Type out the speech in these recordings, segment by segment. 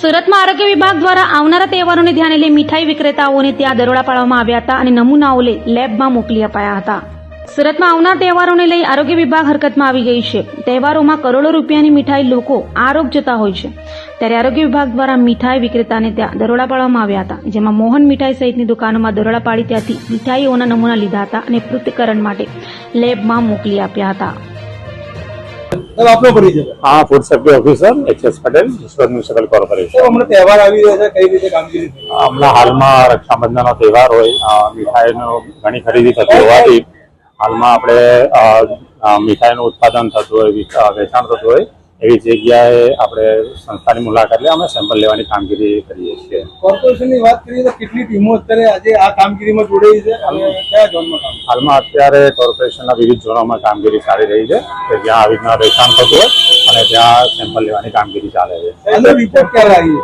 સુરતમાં આરોગ્ય વિભાગ દ્વારા આવનારા તહેવારોને ધ્યાને લઈ મીઠાઈ વિક્રેતાઓને ત્યાં દરોડા પાડવામાં આવ્યા હતા અને નમૂનાઓ લઈ લેબમાં મોકલી અપાયા હતા. સુરતમાં આવનાર તહેવારોને લઈ આરોગ્ય વિભાગ હરકતમાં આવી ગઈ છે. તહેવારોમાં કરોડો રૂપિયાની મીઠાઈ લોકો આરોગ જતા હોય છે. ત્યારે આરોગ્ય વિભાગ દ્વારા મીઠાઈ વિક્રેતાને ત્યાં દરોડા પાડવામાં આવ્યા હતા. જેમાં મોહન મીઠાઈ સહિતની દુકાનોમાં દરોડા પાડી ત્યાંથી મીઠાઈઓના નમૂના લીધા હતા અને પૃથ્થકરણ માટે લેબમાં મોકલી આપ્યા હતા. આપનો પરિચય હા food safety officer H S Patel Surat municipal corporation હમણાં તહેવાર આવી રહ્યો છે કઈ રીતે કામગીરી હમણાં હાલમાં રક્ષાબંધનનો તહેવાર હોય મીઠાઈનો ઘણી ખરીદી થતી હોવાથી હાલમાં આપણે મીઠાઈનું ઉત્પાદન થતું હોય વેચાણ થતું હોય એવી જગ્યાએ આપણે સંસ્થાની મુલાકાત લઈ અમે સેમ્પલ લેવાની કામગીરી કરીએ છીએ. કોર્પોરેશનની વાત કરીએ તો કેટલી ટીમો અત્યારે આજે આ કામગીરીમાં જોડાઈ છે? અને કયા ઝોનમાં હાલમાં અત્યારે કોર્પોરેશનના વિવિધ ઝોનોમાં કામગીરી ચાલી રહી છે. કે જ્યાં આવી રીતના રહેઠાણ થતું હોય અને ત્યાં સેમ્પલ લેવાની કામગીરી ચાલે છે. રિપોર્ટ ક્યારે આવી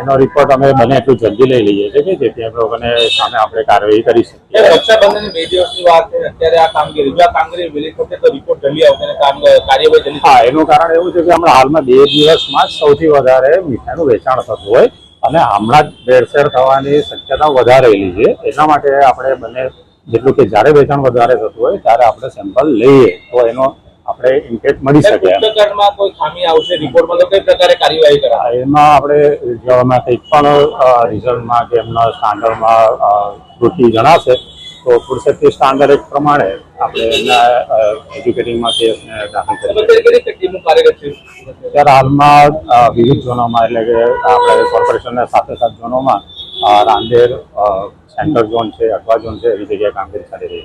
એનો રિપોર્ટ અમે બને એટલું જલ્દી લઈ લઈએ છીએ કે જેથી અમે લોકોને સામે આપણે કાર્યવાહી કરી શકીએ. રક્ષાબંધન બે દિવસની વાત છે અત્યારે આ કામગીરી. જો આ કામગીરી વહેલી થશે તો રિપોર્ટ જલ્દી આવશે અને કામ કાર્યવાહી જલ્દી હા એનું કારણ એવું છે કે હમણાં હાલમાં બે દિવસમાં જ સૌથી વધારે મીઠાઈનું વેચાણ થતું હોય અને હમણાં જ ભેળસેળ થવાની શક્યતા વધારેલી છે. એના માટે આપણે બંને જેટલું કે જ્યારે વેચાણ વધારે થતું હોય ત્યારે આપણે સેમ્પલ લઈએ. તો એનો આપણે ઇન્ટેક્ટ મળી શકે. પુસ્તકમાં કોઈ ખામી આવશે રિપોર્ટમાં તો કઈ પ્રકારે કાર્યવાહી કરાય એમાં આપણે જો કંઈક પણ રિઝલ્ટમાં કે એમના સ્ટાન્ડર્ડમાં ત્રુટિ જણાશે તો ફૂડ સેફ્ટી સ્ટાન્ડર્ડ એક પ્રમાણે આપણે એમના એજ્યુકેટિંગમાં કેસને દાખલ કરી અત્યારે હાલમાં વિવિધ ઝોનોમાં એટલે કે આપણે કોર્પોરેશનના સાથે સાત ઝોનોમાં રાંદેર સેન્ટર ઝોન છે અઠવા ઝોન છે એવી જગ્યાએ કામગીરી ચાલી રહી છે.